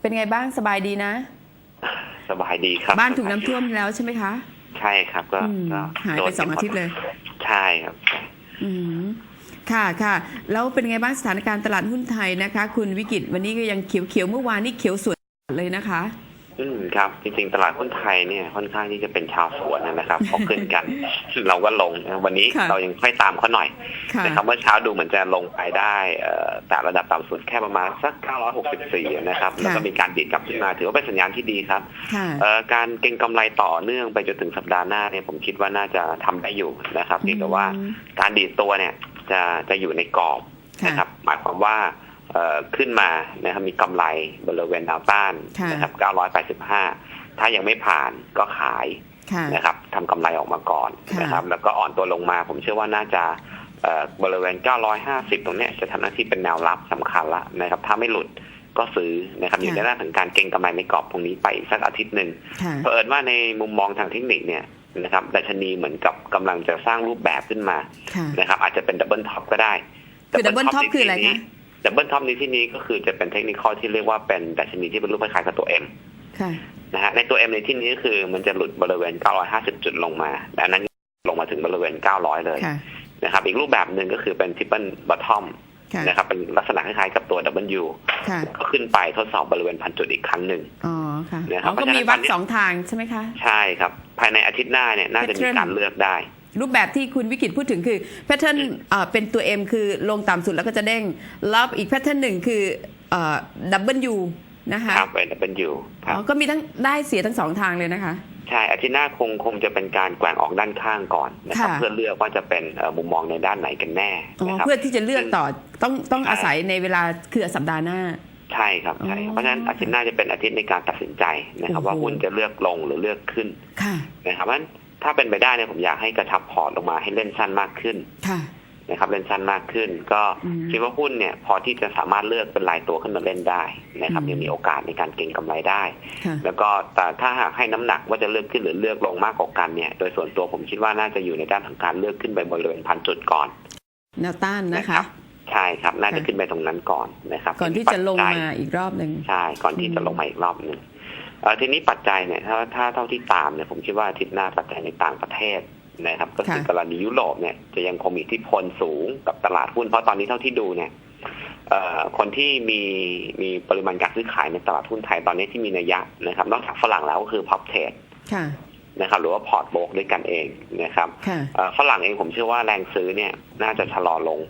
เป็นไงบ้างสบายดีนะ สบายดีครับ บ้านถูกน้ำท่วมแล้วใช่ไหมคะ ใช่ครับ ก็อืมก็หายไปโดนสองอาทิตย์เลย ใช่ครับ อืมค่ะค่ะ แล้วเป็นไงบ้างสถานการณ์ตลาดหุ้นไทยนะคะ คุณวิกิตวันนี้ก็ยังเขียวเขียวๆเมื่อวานนี่เขียวสวยเลยนะคะ อืมครับ จริงๆ ตลาดหุ้นไทยเนี่ยค่อนข้างที่จะเป็นชาวสวนนะครับพอขึ้นกัน เราก็ลงนะวันนี้ค่ะเรายังค่อยตามเขาหน่อยค่ะนะครับเมื่อเช้าดูเหมือนจะลงไปได้เอ่อแต่ระดับต่ำสุดแค่ประมาณสัก 964 นะครับแล้วก็มีการดีดกลับขึ้นมาถือว่าเป็นสัญญาณที่ดีครับค่ะเอ่อการเก็งกำไรต่อเนื่องไปจนถึงสัปดาห์หน้าเนี่ยผมคิดว่าน่าจะทำได้อยู่นะครับเพียงแต่ว่าอืมการดีดตัวเนี่ยจะจะอยู่ในกรอบค่ะนะครับ หมายความว่าเอ่อ ขึ้นมานะครับมีกำไรบริเวณแนวต้านค่ะนะครับ985 ถ้ายังไม่ผ่านก็ขายค่ะนะครับทำกำไรออกมาก่อนค่ะนะครับ แล้วก็อ่อนตัวลงมา ผมเชื่อว่าน่าจะเอ่อบริเวณ 950 ตรงเนี้ยจะทำหน้าที่เป็นแนวรับสำคัญละนะครับ ถ้าไม่หลุดก็ซื้อนะครับอยู่ในด้านของการเก็งกำไรในกรอบตรงนี้ไปอีกสักอาทิตย์หนึ่งค่ะเผอิญว่าในมุมมองทางเทคนิคเนี่ยนะครับดัชนีเหมือนกับกำลังจะสร้างรูปแบบขึ้นมาค่ะนะครับอาจจะเป็นดับเบิลท็อปก็ได้คือ double top คืออะไรคะ ดับเบิลท็อปในที่นี้ก็คือจะเป็นเทคนิคที่เรียกว่าเป็นดัชนีที่เป็นรูปคล้ายๆกับตัว M ค่ะนะฮะในตัว M ในที่นี้ก็คือมันจะหลุดบริเวณ 950 จุดลงมาและอันนั้นลงมาถึงบริเวณ 900 เลยค่ะนะครับ อีกรูปแบบหนึ่งก็คือเป็นทิปเปิลบอททอมค่ะนะครับเป็นลักษณะคล้ายๆกับตัว W ค่ะก็ขึ้นไปทดสอบบริเวณพันจุดอีกครั้งหนึ่งอ๋อค่ะนะครับอ๋อก็เพราะฉะนั้นมีวัดตอนนี้สองทางใช่ไหมคะ ใช่ครับ ภายในอาทิตย์หน้าเนี่ยน่าจะมี Pattern การเลือกได้ รูปแบบที่คุณวิกิตพูดถึงคือแพทเทิร์นเป็นตัว M คือลงต่ำสุดแล้วก็จะเด้งแล้วอีกแพทเทิร์นหนึ่งคือดับเบิลยูนะคะครับเป็นเป็นอยู่ครับอ๋อก็มีทั้งได้เสียทั้งสองทางเลยนะคะ ใช่อาทิตย์หน้าคงคงจะเป็นการแกว่งออกด้านข้างก่อนนะครับค่ะเพื่อเลือกว่าจะเป็นเอ่อมุมมองในด้านไหนกันแน่อ๋อนะครับเพื่อที่จะเลือกต่อต้องต้องใช่อาศัยในเวลาคือสัปดาห์หน้าใช่ครับใช่อ๋อเพราะฉะนั้นอาทิตย์หน้าจะเป็นอาทิตย์ในการตัดสินใจนะครับโอ้โหว่าหุ้นจะเลือกลงหรือเลือกขึ้นค่ะนะครับเพราะฉะนั้น ถ้าเป็นไปได้เนี่ยผมอยากให้กระชับพอร์ตลงมาให้เล่นสั้นมากขึ้นค่ะนะครับเล่นสั้นมากขึ้น ก็อืมคิดว่าหุ้นเนี่ย พอที่จะสามารถเลือกเป็นรายตัวขึ้นมาเล่นได้นะครับอืมยังมีโอกาสในการเก็งกำไรได้ค่ะแล้วก็แต่ถ้าหากให้น้ำหนักว่าจะเลือกขึ้นหรือเลือกลงมากกว่ากันเนี่ย โดยส่วนตัวผมคิดว่าน่าจะอยู่ในด้านของการเลือกขึ้นไปบริเวณพันจุดก่อนแนวต้านนะคะใช่ครับ น่าจะค่ะขึ้นไปตรงนั้นก่อนนะครับ ก่อนที่จะลงมาอีกรอบหนึ่งใช่ก่อนที่อืมจะลงมาอีกรอบหนึ่งเอ่อ ทีนี้ปัจจัยเนี่ยถ้าถ้าเท่าที่ตามเนี่ยผมคิดว่าอาทิตย์หน้าปัจจัยในต่างประเทศนะครับ ก็คือค่ะกรณียุโรปเนี่ยจะยังคงมีอิทธิพลสูงกับตลาดหุ้นเพราะตอนนี้เท่าที่ดูเนี่ยเอ่อคนที่มีมีปริมาณการซื้อขายในตลาดหุ้นไทยตอนนี้ที่มีนัยยะนะครับ นอกจากฝรั่งแล้วก็คือพับเทรดค่ะนะครับหรือว่าพอร์ตโบกด้วยกันเองนะครับค่ะเอ่อฝรั่งเองผมเชื่อว่าแรงซื้อเนี่ยน่าจะชะลอลง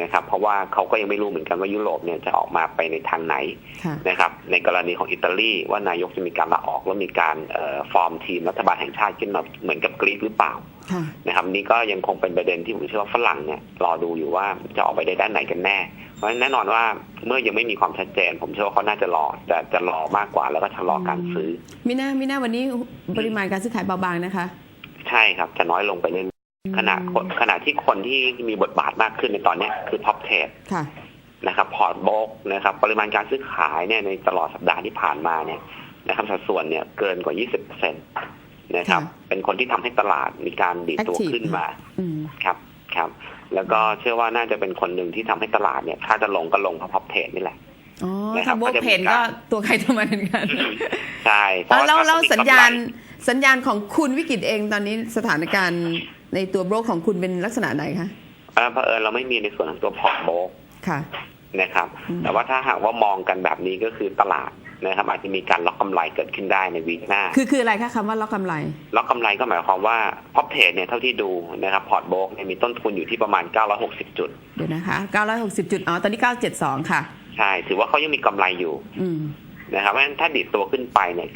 นะครับเพราะว่าเขาก็ยังไม่รู้เหมือนกันว่ายุโรปเนี่ยจะออกมาไปในทางไหนค่ะนะครับในกรณีของอิตาลีว่านายกจะมีการลาออกแล้วมีการเอ่อฟอร์มทีมรัฐบาลแห่งชาติขึ้นมาเหมือนกับกรีซหรือเปล่าค่ะนะครับนี่ก็ยังคงเป็นประเด็นที่ผมเชื่อว่าฝรั่งเนี่ยรอดูอยู่ว่าจะออกไปในด้านไหนกันแน่ เพราะฉะนั้นแน่นอนว่าเมื่อยังไม่มีความชัดเจน ผมเชื่อว่าเขาน่าจะรอจะจะรอมากกว่าแล้วก็ชะลอการซื้อมิน่ามิน่าวันนี้ปริมาณการซื้อขายเบาบางนะคะ ใช่ครับจะน้อยลงไปเรื่อยๆ ขณะคนขณะที่คนที่มีบทบาทมากขึ้นในตอนเนี้ยคือพ็อปเทรดค่ะนะครับพอร์ตโบกนะครับปริมาณการซื้อขายเนี่ยในตลอดสัปดาห์ที่ผ่านมาเนี่ยนะครับสัดส่วนเนี่ยเกินกว่า 20%นะครับค่ะเป็นคนที่ทำให้ตลาดมีการดีดตัว Active ขึ้นมาอืมครับครับ แล้วก็เชื่อว่าน่าจะเป็นคนหนึ่งที่ทำให้ตลาดเนี่ย ถ้าจะลงก็ลงเพราะพ็อปเทรดนี่แหละอ๋อนะครับถ้าโบก็จะมีเพนการก็ตัวใครตัวมันเหมือนกันใช่เพแล้วราะแล้วถ้าแล้วมีสัญญาณกำไรสัญญาณของคุณวิกฤตเองตอนนี้สถานการณ์ ในตัวโบรกของคุณเป็นลักษณะไหนคะเอ่อเผอิญเราไม่มีในส่วนของตัวพอร์ตโบกค่ะนะครับอืมแต่ว่าถ้าหากว่ามองกันแบบนี้ก็คือตลาดนะครับอาจจะมีการล็อกกำไรเกิดขึ้นได้ในวีคหน้า คือคืออะไรคะคำว่าล็อกกำไร ล็อกกำไรก็หมายความว่าพอปเทรดเนี่ยเท่าที่ดูนะครับพอร์ตโบกเนี่ยมีต้นทุนอยู่ที่ประมาณ 960 จุด เดี๋ยวนะคะ 960 จุด อ๋อ ตอนนี้ 972 ค่ะ ใช่ ถือว่าเขายังมีกำไรอยู่อืมนะครับเพราะฉะนั้นถ้าดิดตัวขึ้นไปเนี่ย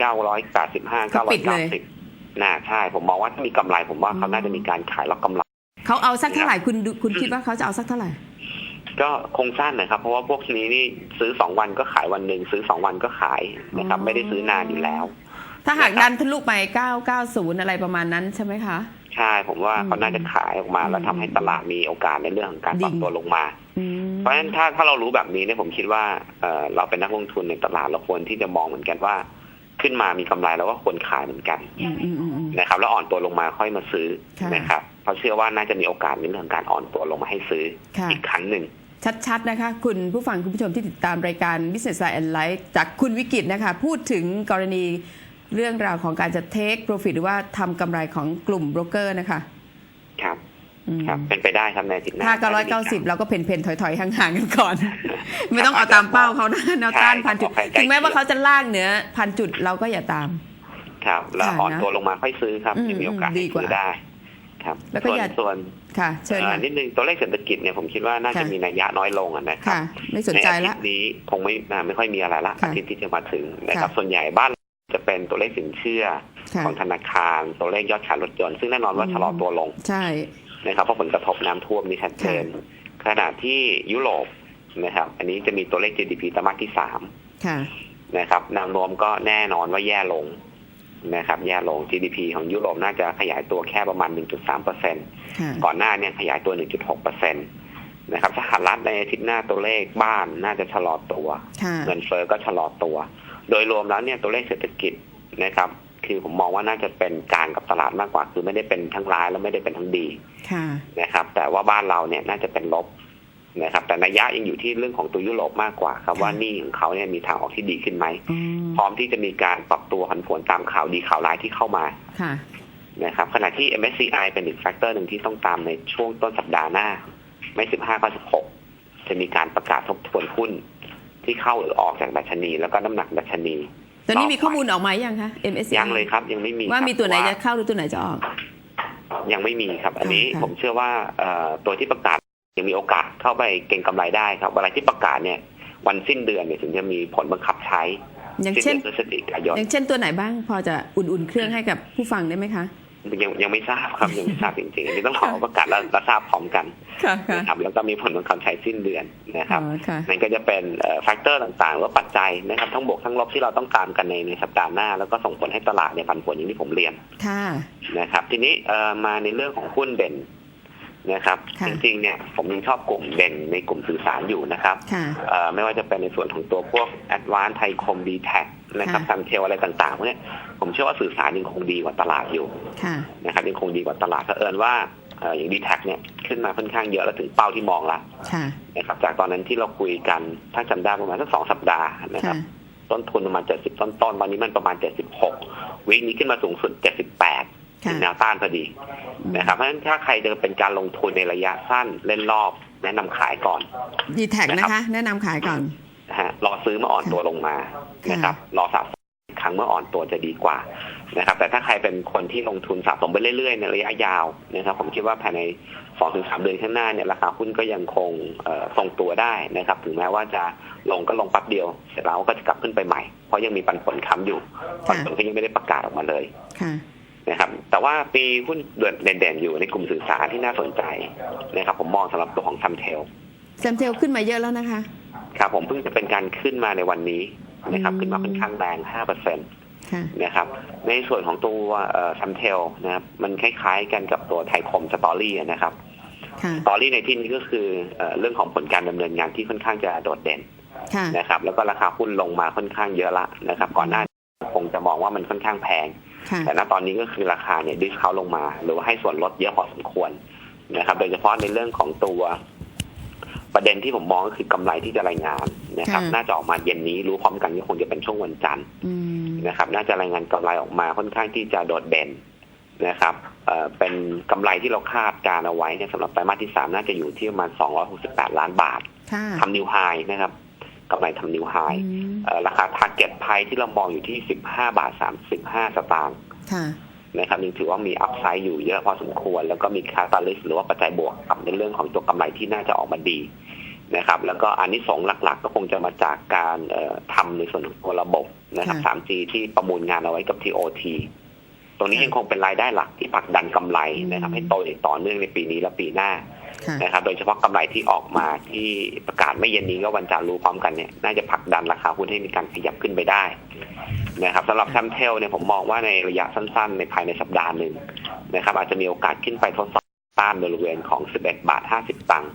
985ก็ปิดเลย990 น่าใช่ผมมองว่าถ้ามีกำไรผมว่าเขาน่าจะมีการขายล็อกกำไรเขาเอาสักเท่าไหร่คุณดูคุณคิดว่าเขาจะเอาสักเท่าไหร่ก็คงสั้นนะครับ เพราะว่าพวกนี้นี่ซื้อ2วันก็ขายวันหนึ่งซื้อ2วันก็ขายนะครับอ๋อไม่ได้ซื้อนานอยู่แล้ว ถ้าหากนะครับดันทะลุไป 990 อะไรประมาณนั้นใช่ไหมคะ ใช่ผมว่าเขาน่าจะขายออกมา แล้วทำให้ตลาดมีโอกาสในเรื่องของการปรับดิ่งตัวลงมาอืมเพราะฉะนั้นถ้าถ้าเรารู้แบบนี้เนี่ยผมคิดว่าเอ่อเราเป็นนักลงทุนในตลาดเราควรที่จะมองเหมือนกันว่า ขึ้นมามีกำไรเราก็ควรขายเหมือนกันอืมอืมอืมอืมนะครับ แล้วอ่อนตัวลงมาค่อยมาซื้อค่ะนะครับ เพราะเชื่อว่าน่าจะมีโอกาสในเรื่องของการอ่อนตัวลงมาให้ซื้อค่ะอีกครั้งหนึ่งชัดๆ นะคะ คุณผู้ฟังคุณผู้ชมที่ติดตามรายการ Business Line and Life จากคุณวิกิตนะคะ พูดถึงกรณีเรื่องราวของการจะ take profit หรือว่าทำกำไรของกลุ่มโบรกเกอร์นะคะ ครับอืม ครับเป็นไปได้ครับในอาทิตย์หน้าถ้าเก้าร้อยเก้าสิบเราก็เพนเพนๆถอยๆห่างๆกันก่อน ไม่ต้องเอาตามเป้าเขานะแนวต้านพันจุดถึงแม้ว่าเขาจะลากเหนือพันจุดเราก็อย่าตาม ครับแล้วค่ะอ่อนนะตัวลงมาค่อยซื้อครับอืมยังมีโอกาสดีให้กว่าซื้อได้ครับแล้วก็ส่วนอย่าส่วนค่ะเชิญเอ่อค่ะนิดนึงตัวเลขเศรษฐกิจเนี่ยผมคิดว่าน่าจะค่ะมีนัยยะน้อยลงอะนะครับค่ะไม่สนใจอาทิละตย์นี้คงไม่อ่าไม่ค่อยมีอะไรละค่ะอาทิตย์ที่จะมาถึงนะครับค่ะส่วนใหญ่บ้านเราจะเป็นตัวเลขสินเชื่อค่ะของธนาคารตัวเลขยอดขายรถยนต์ซึ่งแน่นอนว่าอืมชะลอตัวลงใช่ นะครับเพราะผลกระทบน้ำท่วมนี่ชัดเจนขณะที่ยุโรปนะครับ อันนี้จะมีตัวเลข GDP ไตรมาสที่สามค่ะนะครับแนวโน้มก็แน่นอนว่าแย่ลงนะครับแย่ลง GDP ของยุโรปน่าจะขยายตัวแค่ประมาณ 1.3เปอร์เซ็นค่ะก่อนหน้าเนี่ยขยายตัว 1.6เปอร์เซ็นนะครับสหรัฐในอาทิตย์หน้าตัวเลขบ้านน่าจะชะลอตัวค่ะเงินเฟ้อก็ชะลอตัว โดยรวมแล้วเนี่ยตัวเลขเศรษฐกิจนะครับ คือผมมองว่าน่าจะเป็นกลางกับตลาดมากกว่า คือไม่ได้เป็นทั้งร้ายและไม่ได้เป็นทั้งดีค่ะนะครับ แต่ว่าบ้านเราเนี่ยน่าจะเป็นลบนะครับ แต่นัยยะยังอยู่ที่เรื่องของตัวยุโรปมากกว่า ครับค่ะว่าหนี่ของเขาเนี่ยมีทางออกที่ดีขึ้นไหมอืมพร้อมที่จะมีการปรับตัวผันผวนตามข่าวดีข่าวร้ายที่เข้ามาค่ะนะครับขณะที่ MSCI เป็นอีกแฟกเตอร์หนึ่งที่ต้องตามในช่วงต้นสัปดาห์หน้า ไม่15ก็16จะมีการประกาศทบทวนหุ้นที่เข้าหรือออกจากดัชนี แล้วก็น้ำหนักดัชนี ตอนนี้มีต่อไปข้อมูลออกมายังคะ MSCI ยังเลยครับ ยังไม่มีว่าครับมีตัวไหนเพจะราะเข้าหรือตัวไหนจะออก ยังไม่มีครับ อันนี้ค่ะผมเชื่อว่าเอ่อตัวที่ประกาศยังมีโอกาสเข้าไปเก็งกำไรได้ครับอะไรที่ประกาศเนี่ยวันสิ้นเดือนเนี่ยถึงจะมีผลบังคับใช้อย่างสิ้นเช่นเดือนพฤศจิกายนอย่างเช่นตัวไหนบ้างพอจะอุ่นๆเครื่องให้กับผู้ฟังได้ไหมคะ ยังยังไม่ทราบครับยังไม่ทราบจริงๆอันนี้ต้องรอประกาศแล้วแล้วทราบพร้อมกันค่ะค่ะนะครับแล้วก็มีผลบังคับใช้สิ้นเดือนนะครับอ๋อค่ะนั่นก็จะเป็นแฟกเตอร์ต่างๆหรือว่าปัจจัยนะครับทั้งบวกทั้งลบที่เราต้องตามกันในในสัปดาห์หน้า แล้วก็ส่งผลให้ตลาดเนี่ยผันผวนอย่างที่ผมเรียนค่ะนะครับ ทีนี้เอ่อมาในเรื่องของหุ้นเด่นนะครับค่ะจริงๆเนี่ยผมยังชอบกลุ่มเด่นในกลุ่มสื่อสารอยู่นะครับค่ะเอ่อไม่ว่าจะเป็นในส่วนของตัวพวก a d v a n c e ไทยคมดีแท็ นะครับค่ะซันเทลอะไรต่างๆพวกเนี้ยผมเชื่อว่าสื่อสารยังคงดีกว่าตลาดอยู่ค่ะนะครับยังคงดีกว่าตลาดเผอิญว่าเอ่ออย่างดีแท็เนี่ยขึ้นมาค่อนข้างเยอะแล้วถึงเป้าที่มองละค่ะนะครับจากตอนนั้นที่เราคุยกันถ้าจำได้ประมาณสักสองสัปดาห์นะคค่ะรับต้นทุนประมาณเจ็ดสิบต้นต้นๆตอนนี้มันประมาณเจ็ดสิบหกวีคนี้ขึ้นมาสูงสุดเจ็ดสิบแปดค่ะถึงแนวต้านพอดีนะครับเพราะฉะนั้นถ้าใครจะเป็นการลงทุนในระยะสั้นเล่นรอบ แนะนำขายก่อนดีแท็กนะนะครับคะ แนะนำขายก่อนนะฮะรอ ซื้อเมื่ออ่อนตัวลงมาค่ะนะครับรอสะสมอีกครั้งเมื่ออ่อนตัวจะดีกว่านะครับ แต่ถ้าใครเป็นคนที่ลงทุนสะสมไปเรื่อยๆ ในระยะยาวนะครับ ผมคิดว่าภายในสองถึงสามเดือนข้างหน้าเนี่ยราคาหุ้นก็ยังคงเอ่อทรงตัวได้นะครับ ถึงแม้ว่าจะลงก็ลงแป๊บเดียว เสร็จแล้วก็จะกลับขึ้นไปใหม่ เพราะยังมีปันผลค้ำอยู่ปันผลก็ยังไม่ได้ประกาศออกมาเลยค่ะนะครับ แต่ว่าปีหุ้นเด่นๆอยู่ในกลุ่มสื่อสารที่น่าสนใจนะครับ ผมมองสำหรับตัวของซัมเทลแซมเทลขึ้นมาเยอะแล้วนะคะ ครับผมเพิ่งจะเป็นการขึ้นมาในวันนี้นะครับอืมขึ้นมาค่อนข้างแรง5%เปอร์เซ็นตค่ะนะครับ ในส่วนของตัวซัมเทลนะครับ มันคล้ายๆกันกับตัวไทยคมสตอรี่นะครับค่ะสตอรี่ในที่นี้ก็คือเอ่อเรื่องของผลการดำเนินงานที่ค่อนข้างจะโดดเด่นค่ะนะครับ แล้วก็ราคาหุ้นลงมาค่อนข้างเยอะละนะครับ ก่อนหน้าคงจะมองว่ามันค่อนข้างแพงค่ะแต่ณตอนนี้ก็คือราคาเนี่ยดิสเขาลงมา หรือว่าให้ส่วนลดเยอะพอสมควรนะครับ โดยเฉพาะในเรื่องของตัว ประเด็นที่ผมมองก็คือกำไรที่จะรายงานนะครับค่ะน่าจะออกมาเย็นนี้รู้พร้อมกันก็คงจะเป็นช่วงวันจันทร์อืมนะครับ น่าจะรายงานกำไรออกมาค่อนข้างที่จะโดดเด่นนะครับเอ่อเป็นกำไรที่เราคาดการเอาไว้เนี่ยสำหรับไตรมาสที่สามน่าจะอยู่ที่ประมาณ 268 ล้านบาทค่ะทำนิวไฮนะครับกำไรทำนิวไฮอืมเอ่อราคาทาร์เก็ตไพที่เรามองอยู่ที่ 15 บาท 35 สตางค์ค่ะ นะครับยังถือว่ามีอัพไซด์อยู่เยอะพอสมควร แล้วก็มีคาตาลิสหรือว่าปัจจัยบวกกับในเรื่องของตัวกำไรที่น่าจะออกมาดีนะครับ แล้วก็อันนี้สงส์หลักๆ ก็คงจะมาจากการเอ่อทำในส่วนของตัวระบบนะครับค่ะ 3G ที่ประมูลงานเอาไว้กับ TOT ตรงนี้ค่ะยังคงเป็นรายได้หลักที่ผลักดันกำไรนะครับอืมให้โตอย่างต่อเนื่องในปีนี้และปีหน้าค่ะนะครับ โดยเฉพาะกำไรที่ออกมาที่ประกาศไม่เย็นนี้ก็วันจันทร์รู้พร้อมกันเนี่ยน่าจะผลักดันราคาหุ้นให้มีการขยับขึ้นไปได้ นะครับสำหรับแซมเทลเนี่ยผมมองว่าในระยะสั้นๆ ในภายในสัปดาห์หนึ่งนะครับ อาจจะมีโอกาสขึ้นไปทดสอบต้านบริเวณของ 11 บาท 50 ตังค์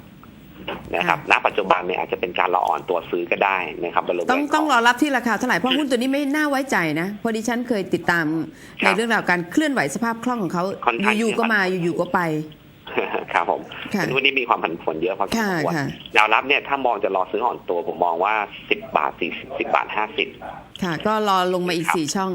นะครับ ณ ปัจจุบันเนี่ยอาจจะเป็นการละอ่อนตัวซื้อก็ได้นะครับบริเวณต้องต้องรอรับที่ราคาเท่าไหร่ เพราะหุ้นตัวนี้ไม่น่าไว้ใจนะ เพราะดิฉันเคยติดตามครัในบเรื่องราวการเคลื่อนไหวสภาพคล่องของเขาค่อนข้างอยู่ๆก็มาอยู่ๆก็ไป ครับผมค่ะวันนี้มีความผันผวนเยอะพอสมค่ะควรค่ะแนวรับเนี่ยถ้ามองจะรอซื้ออ่อนตัวผมมองว่า10บาท40 10บาท50ค่ะ ก็รอลงมาอีกครับสี่ช่อง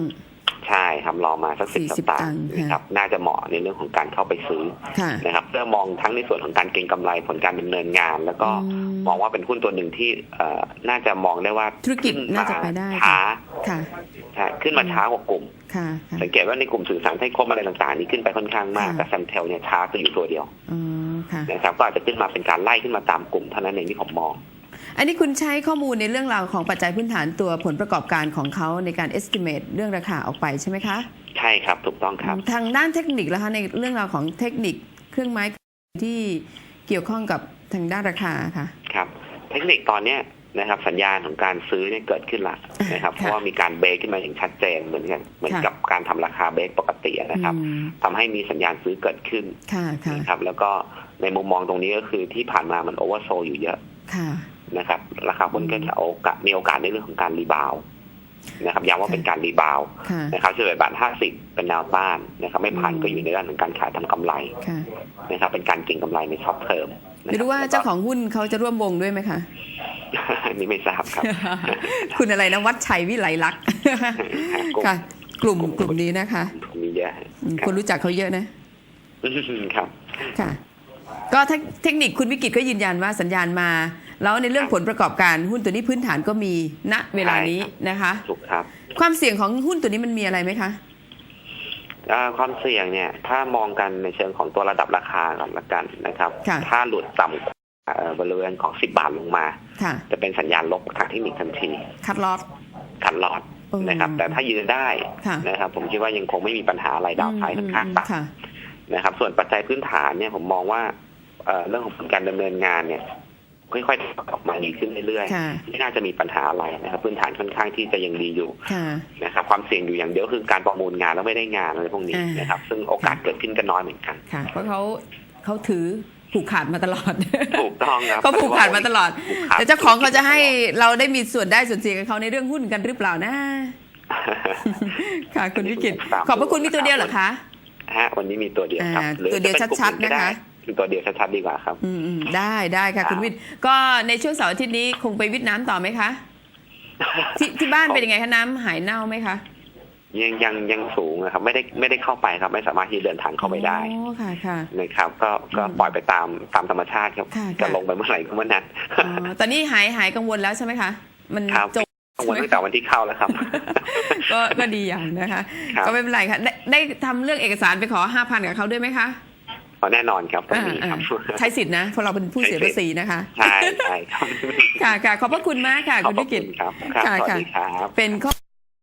ใช่ครับรอมาสักสิบ40สตางตังค์ค์ค่ะนะครับน่าจะเหมาะในเรื่องของการเข้าไปซื้อค่ะนะครับเพื่อมองทั้งในส่วนของการเก็งกำไรผลการดำเนินงาน แล้วก็อืมมองว่าเป็นหุ้นตัวหนึ่งที่เอ่อน่าจะมองได้ว่าธุรกิจขึ้น่าจะไปได้ช้าค่ะใช่ขึ้นมาช้ากว่ากลุ่มค่ะค่ะสังเกตว่าในกลุ่มสื่อสารให้คมอะไรต่างๆ นี้ขึ้นไปค่อนข้างมากค่ะแต่ซัมเทลเนี่ยช้าก็อยู่ตัวเดียวอ๋อค่ะนะครับก็อาจจะขึ้นมาเป็นการไล่ขึ้นมาตามกลุ่มเท่านั้นเองที่ผมมอง อันนี้คุณใช้ข้อมูลในเรื่องราวของปัจจัยพื้นฐานตัวผลประกอบการของเขาในการ estimate เรื่องราคาออกไปใช่ไหมคะ ใช่ครับถูกต้องครับ ทางด้านเทคนิคแล้วคะในเรื่องราวของเทคนิคเครื่องไม้ที่เกี่ยวข้องกับทางด้านราคาค่ะครับ เทคนิคตอนเนี้ยนะครับสัญญาณของการซื้อเนี่ยเกิดขึ้นละนะครับค่ะเพราะว่ามีการเบรกขึ้นมาอย่างชัดเจนเหมือนกันเหมือนค่ะกับการทำราคาเบรกปกตินะครับอืมทำให้มีสัญญาณซื้อเกิดขึ้นค่ะค่ะนะครับแล้วก็ในมุมมองตรงนี้ก็คือที่ผ่านมามันโอเวอร์โซอยู่เยอะค่ะ นะครับ ราคาหุ้นก็จะโอกาสมีโอกาสในเรื่องของการรีบาวด์นะครับย้ำว่าค่ะเป็นการรีบาวด์ค่ะนะครับเฉลี่ยบาท50เป็นแนวต้านนะครับ ไม่ผ่านอืมก็อยู่ในด้านของการขายทำกำไรค่ะนะครับ เป็นการเก็งกำไรในช็อตเทอมไม่รู้ว่าเจ้าของหุ้นเขาจะร่วมวงด้วยไหมคะอันนี้ไม่ทราบครับ คุณอะไรนะวัดชัยวิไลลักษณ์กลุ่มค่ะ กลุ่มกลุ่มนี้นะคะมีเยอะอืมครับคนรู้จักเขาเยอะนะครับ ค่ะ ก็เทคเทคนิคคุณวิกิตก็ยืนยันว่าสัญญาณมา แล้วในเรื่องผลประกอบการหุ้นตัวนี้พื้นฐานก็มีณเวลานี้นะคะ ถูกครับ ความเสี่ยงของหุ้นตัวนี้มันมีอะไรไหมคะอ่าความเสี่ยงเนี่ย ถ้ามองกันในเชิงของตัวระดับราคาก่อนละกันนะครับค่ะถ้าหลุดต่ำเอ่อบริเวณของ10บาทลงมาค่ะจะเป็นสัญญาณลบทางเทคนิคทันทีคัดลอสขันหลอดอืมนะครับ แต่ถ้ายืนได้ค่ะนะครับ ผมคิดว่ายังคงไม่มีปัญหาอะไรดาวไซด์ค่อนข้างต่ค่ะำนะครับ ส่วนปัจจัยพื้นฐานเนี่ยผมมองว่าเอ่อเรื่องของผลการดำเนินงานเนี่ย ค่อยๆออกมาดีขึ้นเรื่อยค่ะๆไม่น่าจะมีปัญหาอะไรนะครับพื้นฐานค่อนข้างที่จะยังดีอยู่ค่ะนะครับความเสี่ยงอยู่อย่างเดียวคือการประมูลงานแล้วไม่ได้งานอะไรพวกนี้อ่านนะครับ ซึ่งโอกาสเกิดขึ้นก็น้อยเหมือนกันค่ะเพราะเขาเขาถือผูกขาดมาตลอดถูกต้องครับเขาผูกขาดมาตลอดผูกขาดแต่เจ้าของเขาจะให้เราได้มีส่วนได้ส่วนเสียกับเขาในเรื่องหุ้นกันหรือเปล่านะ ค่ะคุณวิกิตขอบพระคุณมีตัวเดียวเหรอคะฮะวันนี้มีตัวเดียวครับอ่าหรือตัวเดียวจะป็กลุ่มชัดๆอื่ก็นะคะมี ตัวเดียวชัดๆดีกว่าครับ อืมอืมได้ได้ค่ะ คุณวิทย์ก็ในช่วงเสาร์อาทิตย์นี้คงไปวิทย์น้ำต่อไหมคะ ที่ที่บ้านเป็นยังไงคะน้ำหายเน่าไหมคะยังยังยังสูงนะครับ ไม่ได้ไม่ได้เข้าไปครับ ไม่สามารถที่เดินทางเข้าไปได้อ๋อค่ะค่ะ นะครับ ก็ก็อืมปล่อยไปตามตามธรรมชาติครับค่ะค่ะ จะลงไปเมื่อไหร่ก็เมื่อนั้นอ๋อตอนนี้หายหายกังวลแล้วใช่ไหมคะ มันครับจบ กังวลตั้งแต่วันที่เข้าแล้วครับ ก็ก็ดีอย่างนะคะ ครับ ก็ไม่เป็นไรค่ะ ได้ได้ทำเรื่องเอกสารไปขอห้าพันกับเขาด้วยไหมคะ อ๋อแน่นอนครับต้องมีอ่าครับอ่าใช้สิทธินะเพราะเราเป็นผู้เสียภาษีนะคะ ใช่ใช่ครับค่ะค่ะขอบพระคุณมากค่ะขอบคุณพวิระกิคุตณครับครับค่ะสวัสค่ะดีครับเป็นข้อ